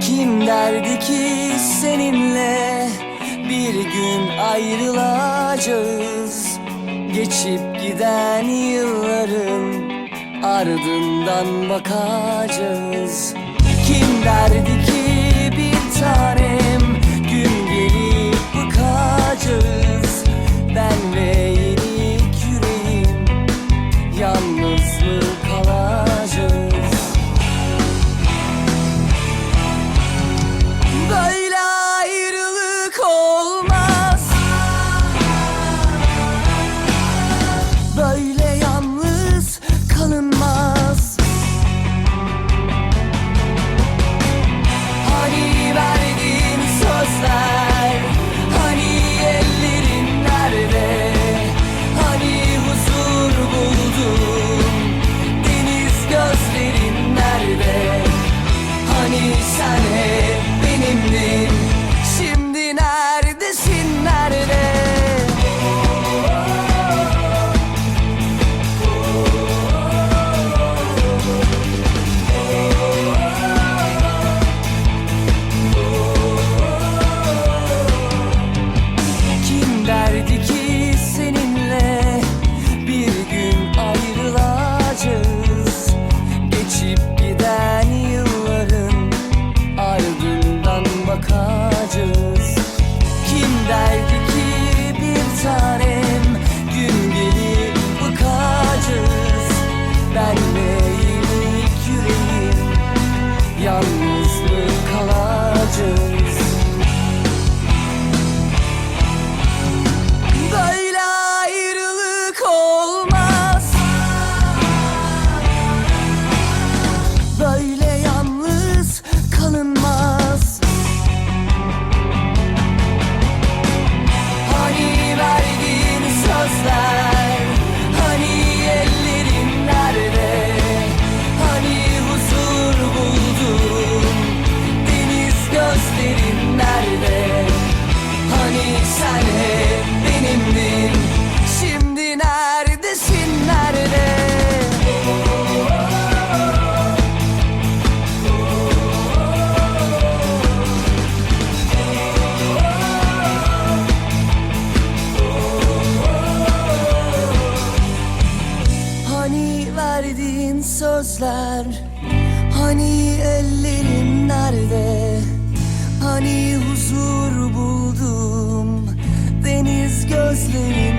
Kim derdi ki seninle bir gün ayrılacağız? Geçip giden yılların ardından bakacağız. Kim derdi ki bakacağız. Kim derdi ki bir tanem? Gün gelip bıkacağız Ben ve ilik yüreğim? Yalnızlık kalacağız sözler. Hani ellerin nerede? Hani huzur buldum. Deniz gözlerin